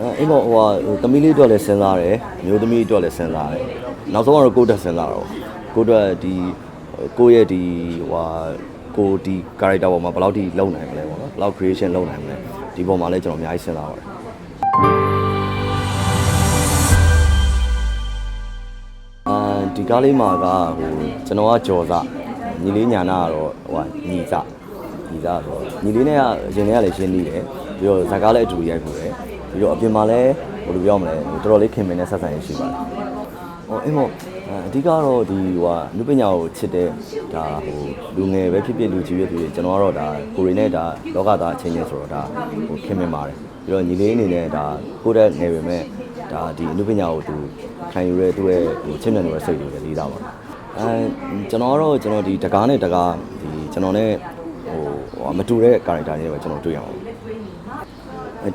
အိမ်မောဟိုဟာသမီးလေးအတွက်လည်းစဉ်းစားတယ်မျိုးသမီးအတွက်လည်းစဉ်းစားတယ်နောက်ဆုံးကတော့ကိုယ့်အတွက်စဉ်းစားတော့ကိုယ့်အတွက်ဒီကိုယ့်ရဲ့ဒီဟိုဟာကိုဒီ character ပေါ်မှာဘယ်လောက်ထိလုံနိုင်မလဲပေါ့နော်ဘယ်လောက် creation လုံနိုင်မလဲဒီပေါ်မှာလည်းကျွန်တော်အများကြီးစဉ်းစားပါတယ်အာဒီကားလေးမှာကဟိုကျွန်တော်ကကြော်စညီလေးညာနာကတော့ဟိုဟာညီစညီစဆိုတော့ညီလေးနဲ့ကအရင်တည်းကလည်းရှင်းနေတယ်ပြီးတော့ဇာကားလည်းအတူရိုက်ဖို့တယ် ပြီးတော့အပြင်မှာလည်းဘယ်လိုပြောမလဲတော်တော်လေးခင်မင်နဲ့ဆက်ဆံရရှိပါတယ်ဟိုအင်းမို့အဓိကတော့ဒီဟိုဟာလူပညာကိုချစ်တဲ့ဒါဟိုလူငယ်ပဲဖြစ်ဖြစ်လူကြီးပဲဖြစ်ဖြစ်ကျွန်တော်ကတော့ဒါကိုရီနဲ့ဒါလောကသားအချင်းချင်းဆိုတော့ဒါဟိုခင်မင်ပါတယ်ပြီးတော့ညီလေးအနေနဲ့ဒါကိုယ့်တဲ့ငယ်ပေမဲ့ဒါဒီလူပညာကိုသူခံယူရဲသူ့ရဲ့ဟိုချစ်မြတ်နေတဲ့စိတ်ကိုလည်းလေးစားပါတယ်အဲကျွန်တော်ကတော့ကျွန်တော်ဒီတကားနဲ့တကားဒီကျွန်တော်နဲ့ဟိုဟိုမတူတဲ့ character တွေပဲကျွန်တော်တွေ့ရအောင်အဲ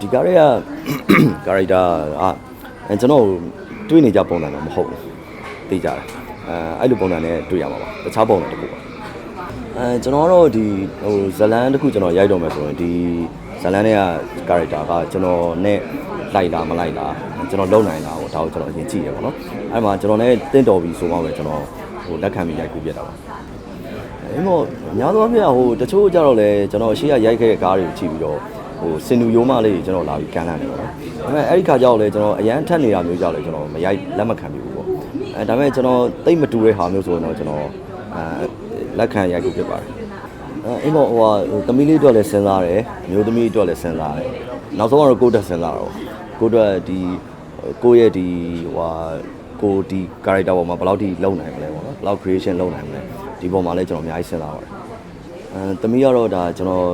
ဒီကားရဲ့ character อ่ะအဲကျွန်တော်တွေ့နေကြပုံစံတော့မဟုတ်ဘူးသိကြတယ်အဲအဲ့လိုပုံစံနဲ့တွေ့ရမှာပါတခြားပုံစံတစ်ခုပါအဲကျွန်တော်ကတော့ဒီဟိုဇလန်တစ်ခုကျွန်တော်ရိုက်တော့မယ်ဆိုရင်ဒီဇလန်တွေက character ကကျွန်တော်နဲ့လိုက်လားမလိုက်လားကျွန်တော်လုံနိုင်လားဟိုဒါကိုကျွန်တော်အရင်ကြည့်ရပါတော့အဲ့မှာကျွန်တော်နဲ့တင့်တော်ပြီဆိုမှပဲကျွန်တော်ဟိုလက်ခံပြီးရိုက်ကူးပြတ်တာပါအဲ့မို့များသောအားဖြင့်ဟိုတချို့ကြတော့လေကျွန်တော်အရှိရရိုက်ခဲ့တဲ့ကားတွေကိုကြည့်ပြီးတော့ ဟိုစင်တူရိုးမလေးကျွန်တော်လာပြီးကန်လာတယ်ပေါ့နော်ဒါပေမဲ့အဲ့ဒီခါကျတော့လေကျွန်တော်အရန်ထက်နေတာမျိုးကြောက်လေကျွန်တော်မရိုက်လက်မခံပြဘူးပေါ့အဲဒါပေမဲ့ကျွန်တော်တိတ်မတူတဲ့ဟာမျိုးဆိုရင်တော့ကျွန်တော်အဲလက်ခံရိုက်ကူးပြတ်ပါတယ်အဲအိမ်မောဟိုဟာဟိုသမီးလေးအတွက်လည်းစဉ်းစားတယ်မျိုးသမီးအတွက်လည်းစဉ်းစားတယ်နောက်ဆုံးကတော့ကိုယ့်အတွက်စဉ်းစားတော့ကိုယ့်အတွက်ဒီကိုယ့်ရဲ့ဒီဟိုဟာကိုဒီ character ပေါ်မှာဘယ်လောက်ထိလုံနိုင်မလဲပေါ့နော်ဘယ်လောက် creation လုံနိုင်မလဲဒီပေါ်မှာလည်းကျွန်တော်အများကြီးစဉ်းစားပါတယ်အဲသမီးကတော့ဒါကျွန်တော်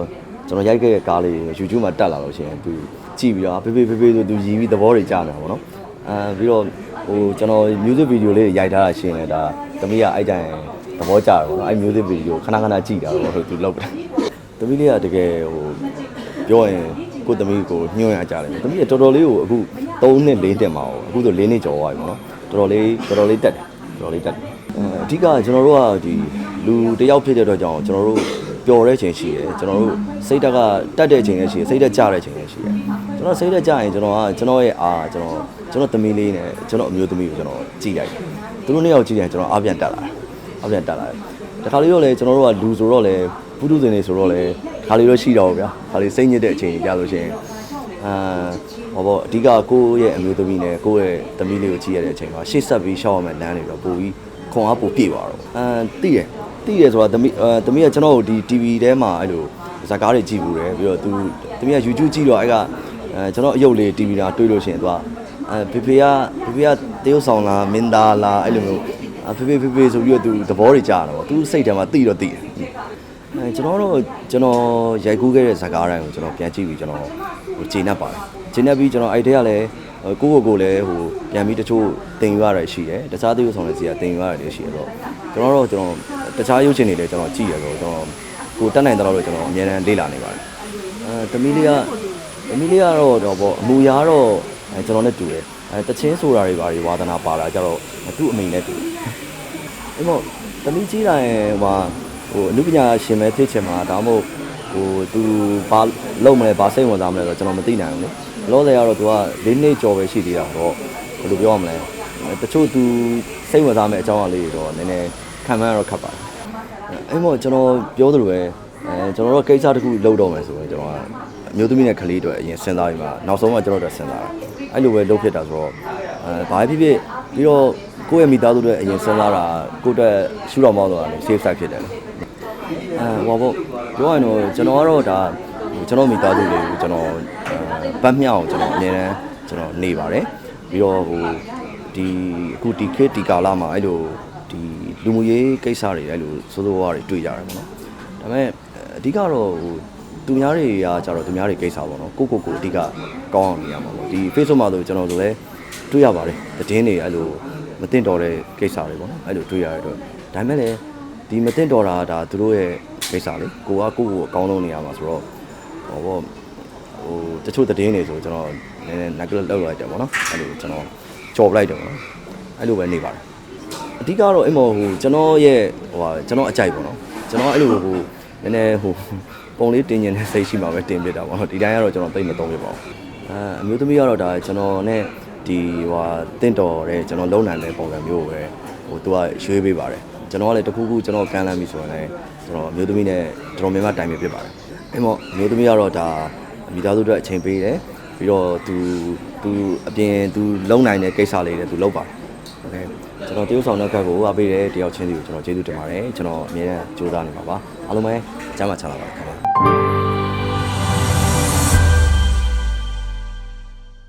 ကျွန်တော်ရိုက်ခဲ့တဲ့ကားလေး YouTube မှာတက်လာလို့ရှိရင်သူကြည့်ပြီးတော့ဖေးဖေးဖေးဖေးဆိုသူရည်ပြီးသဘောတွေကြားနေတာပေါ့နော်အဲပြီးတော့ဟိုကျွန်တော် music video လေးတွေရိုက်ထားတာရှိရင်လည်းဒါသမီးကအဲ့တိုင်းသဘောကျတယ်ပေါ့နော်အဲ့ music video ခဏခဏကြည့်တာတော့သူလောက်တယ်သမီးလေးကတကယ်ဟိုပြောရင်ကိုယ့်သမီးကိုညှို့ရကြတယ်သမီးကတော်တော်လေးကိုအခု3နှစ်4တက်မှာပေါ့အခုဆို4နှစ်ကျော်သွားပြီပေါ့နော်တော်တော်လေးတော်တော်လေးတက်တယ်တော်တော်လေးတက်တယ်အဲအဓိကကျွန်တော်တို့ကဒီလူတစ်ယောက်ဖြစ်တဲ့အတွက်ကြောင့်ကျွန်တော်တို့ ပျော်တဲ့ချိန်ရှိတယ်ကျွန်တော်တို့စိတ်ဓာတ်ကတက်တဲ့ချိန်လည်းရှိတယ်စိတ်ဓာတ်ကျတဲ့ချိန်လည်းရှိတယ်ကျွန်တော်စိတ်ဓာတ်ကျရင်ကျွန်တော်ကကျွန်တော်ရဲ့အာကျွန်တော်ကျွန်တော်သမီးလေးနဲ့ကျွန်တော်အမျိုးသမီးကိုကျွန်တော်ကြည်လိုက်တယ်သူတို့နှစ်ယောက်ကြည်ရင်ကျွန်တော်အားပြန်တက်လာတယ်အားပြန်တက်လာတယ်တခါလေးတော့လေကျွန်တော်တို့ကလူဆိုတော့လေပုထုဇဉ်တွေဆိုတော့လေခါလေးတော့ရှိတော့ဗျာခါလေးစိတ်ညစ်တဲ့အချိန်ကြီးကြလို့ရှိရင်အာဟောပေါ့အဓိကကိုယ့်ရဲ့အမျိုးသမီးနဲ့ကိုယ့်ရဲ့သမီးလေးကိုကြည့်ရတဲ့အချိန်မှာရှေ့ဆက်ပြီးရှောက်ရမယ့်လမ်းတွေတော့ပိုပြီးခွန်အားပိုပြည့်သွားတော့အာသိတယ် သိတယ်ဆိုတာသမီးအာသမီးကကျွန်တော်တို့ဒီ TV ထဲမှာအဲ့လိုဇာကားတွေကြည့်ဘူးတယ်ပြီးတော့သူသမီးက YouTube ကြည့်တော့အဲ့ကအဲကျွန်တော်အယုတ်လေး TV လာတွေးလို့ရှိရင်သူကအဲဖေဖေကဖေဖေကတရုတ်ဆောင်လားမင်းသားလားအဲ့လိုမျိုးအဖေဖေဖေဖေဆိုပြီးတော့သူသဘောတွေကြားတာပေါ့သူစိတ်ထဲမှာသိတော့သိတယ်အဲကျွန်တော်တို့ကျွန်တော်ရိုက်ကူးခဲ့တဲ့ဇာကားတိုင်းကိုကျွန်တော်ပြန်ကြည့်ပြီးကျွန်တော်ဟိုချိန်နှက်ပါတယ်ချိန်နှက်ပြီးကျွန်တော်အဲ့ထဲကလည်းကိုယ့်ကိုယ်ကိုလည်းဟိုပြန်ပြီးတချို့တင်ယူရတယ်ရှိတယ်တခြားတရုတ်ဆောင်တဲ့စီကတင်ယူရတယ်ရှိတယ်တော့ကျွန်တော်တို့ကျွန်တော် တခြားရုပ်ရှင်တွေလည်းကျွန်တော်ကြည့်ရတော့ကျွန်တော်ကိုတက်နိုင်တော့ကျွန်တော်အများအားလေ့လာနေပါတယ်အဲတမီးလေးကတမီးလေးကတော့တော့ပေါ့အမူအရာတော့အဲကျွန်တော်နဲ့တူတယ်အဲတချင်းဆိုတာတွေဘာတွေဝါသနာပါလာကြတော့သူ့အမိနဲ့တူတယ်အဲ့တော့တမီးကြီးတိုင်းဟိုဟိုအနုပညာရှင်ပဲဖြစ်ချင်မှာဒါမှမဟုတ်ဟိုသူဘာလုပ်မလဲဘာစိတ်ဝင်စားမလဲဆိုတော့ကျွန်တော်မသိနိုင်ဘူးလေလောဆယ်ကတော့သူက၄နှစ်ကျော်ပဲရှိသေးတာတော့ဘယ်လိုပြောရမလဲတချို့သူစိတ်ဝင်စားမယ့်အကြောင်းအရာလေးတွေတော့နည်းနည်း ခံမှန်းရတော့ခက်ပါတယ်အဲ့မို့ကျွန်တော်ပြောသလိုပဲအဲကျွန်တော်တို့ကိစ္စတစ်ခုလုပ်တော့မယ်ဆိုရင်ကျွန်တော်ကအမျိုးသမီးနဲ့ကလေးတွေအရင်စဉ်းစားပြီးမှနောက်ဆုံးမှကျွန်တော်တို့စဉ်းစားတာအဲ့လိုပဲလုပ်ဖြစ်တာဆိုတော့အဲဘာဖြစ်ဖြစ်ပြီးတော့ကိုယ့်ရဲ့မိသားစုတွေအရင်စဉ်းစားတာကိုယ့်အတွက်ရှူတော်မောင်းတော့တယ် safe side ဖြစ်တယ်လေအဲဟောပေါ့ပြောရရင်တော့ကျွန်တော်ကတော့ဒါကျွန်တော်မိသားစုတွေကိုကျွန်တော်ဗတ်မြောက်ကျွန်တော်အများအားကျွန်တော်နေပါတယ်ပြီးတော့ဟိုဒီအခုဒီခေတ်ဒီကာလမှာအဲ့လို ဒီလူမှုရေးကိစ္စတွေအဲ့လိုစိုးစိုးဝါးတွေတွေ့ရတယ်ပေါ့နော်ဒါပေမဲ့အဓိကတော့ဟိုသူများတွေကကြတော့သူများတွေကိစ္စပေါ့နော်ကိုကိုကိုအဓိကကောင်းအောင်နေရမှာပေါ့ဒီ Facebook မှာဆိုကျွန်တော်တို့လည်းတွေ့ရပါတယ်သတင်းတွေအဲ့လိုမတင်တော်တဲ့ကိစ္စတွေပေါ့နော်အဲ့လိုတွေ့ရတဲ့အတွက်ဒါပေမဲ့လည်းဒီမတင်တော်တာဒါသူတို့ရဲ့ကိစ္စလေကိုကကိုကိုကိုအကောင်းဆုံးနေရမှာဆိုတော့ဟောပေါ့ဟိုတချို့သတင်းတွေဆိုကျွန်တော်နည်းနည်း neglect လုပ်လိုက်တယ်ပေါ့နော်အဲ့လိုကျွန်တော်ကြော်ပလိုက်တယ်ပေါ့နော်အဲ့လိုပဲနေပါတယ် အဓိကတော့အဲ့မော်ဟိုကျွန်တော်ရဲ့ဟိုဟာကျွန်တော်အကြိုက်ပေါ့နော်ကျွန်တော်အဲ့လိုဟိုနည်းနည်းဟိုပုံလေးတင်ကျင်တဲ့စိတ်ရှိမှပဲတင်ပြတာပေါ့နော်ဒီတိုင်းကတော့ကျွန်တော်သိမသုံးပြပါဘူးအဲ အဲအမျိုးသမီးကတော့ဒါကျွန်တော်နဲ့ဒီဟိုတင့်တော်တဲ့ကျွန်တော်လုံနိုင်တဲ့ပုံစံမျိုးကိုပဲဟိုသူကရွေးပေးပါတယ်ကျွန်တော်ကလည်းတခုခုကျွန်တော်ကန်လန်းပြီဆိုရင်လည်းကျွန်တော်အမျိုးသမီးနဲ့တော်တော်များများတိုင်ပင်ဖြစ်ပါတယ်အဲ့မော့အမျိုးသမီးကတော့ဒါမိသားစုအတွက်အချိန်ပေးတယ်ပြီးတော့သူသူအပြင်သူလုံနိုင်တဲ့ကိစ္စလေးတွေသူလုပ်ပါတယ်โอเค ကျွန်တော်တရုတ်ဆောင်တဲ့ဘက်ကိုအားပေးတဲ့တယောက်ချင်းစီကိုကျွန်တော်ကျေးဇူးတင်ပါတယ်ကျွန်တော်အမြဲတမ်းကြိုးစားနေပါပါအားလုံးပဲကျမ်းမာချမ်းသာပါခင်ဗျာ